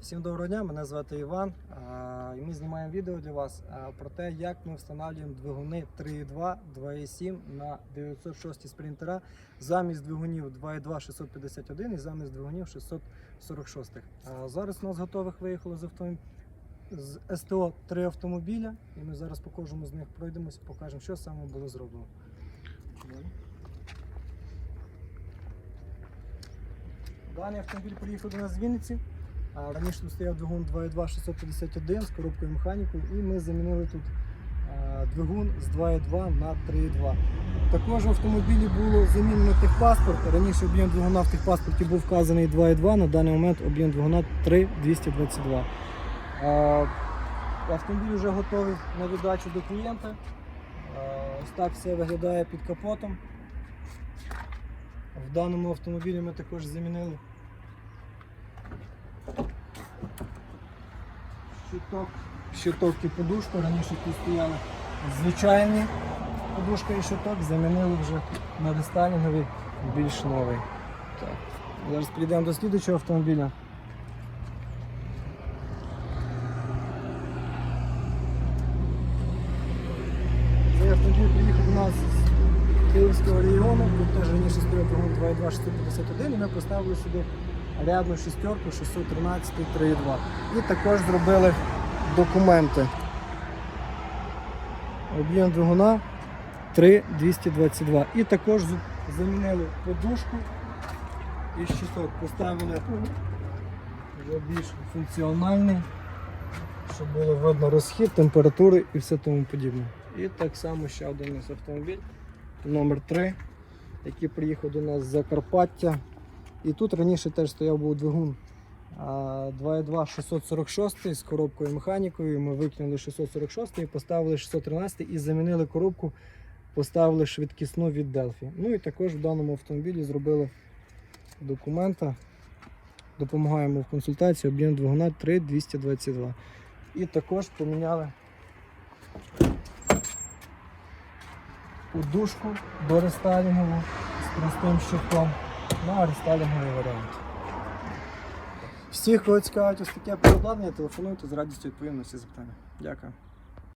Всім доброго дня, мене звати Іван. І ми знімаємо відео для вас про те, як ми встановлюємо двигуни 3.2, 2.7 на 906 спринтера замість двигунів 2.2 651 і замість двигунів 646. Е, Зараз у нас готових виїхало з автомобіля. З СТО три автомобіля, і ми зараз по кожному з них пройдемося, покажемо, що саме було зроблено. Даний автомобіль приїхав до нас з Вінниці. Раніше тут стояв двигун 2.2 651 з коробкою механікою, і ми замінили тут двигун з 2.2 на 3.2. Також в автомобілі було замінено техпаспорт. Раніше об'єм двигуна в техпаспорті був вказаний 2.2, на даний момент об'єм двигуна 3.222. А, Автомобіль вже готовий на віддачу до клієнта. Ось так все виглядає під капотом. В даному автомобілі ми також замінили щиток, щиток і подушку. Раніше тут стояли звичайні подушка і щиток, замінили вже на рестайлінговий, більш новий. Так. Зараз перейдемо до слідчого автомобіля. Цей автомобіль приїхав до нас з Київського регіону, тут теж раніше стояв двигун 2.2 651 і ми поставили сюди рядну шістерку 613 3.2. І також зробили документи. Об'єм двигуна 3,222. І також замінили подушку і щиток. Поставили вже більш функціональний, щоб було видно розхід, температури і все тому подібне. І так само ще один автомобіль номер 3 який приїхав до нас з Закарпаття. І тут раніше теж стояв був двигун а, 2.2 646 з коробкою механікою. Ми викинули 646 і поставили 613 і замінили коробку, поставили швидкісну від Delphi. Ну і також в даному автомобілі зробили документа. Допомагаємо в консультації, об'єм двигуна 3,222. І також поміняли подушку до з простим щитком на рестайлінговий варіант. Всіх, кого цікавить ось таке переобладнання, телефонуйте з радістю відповім на всі запитання. Дякую.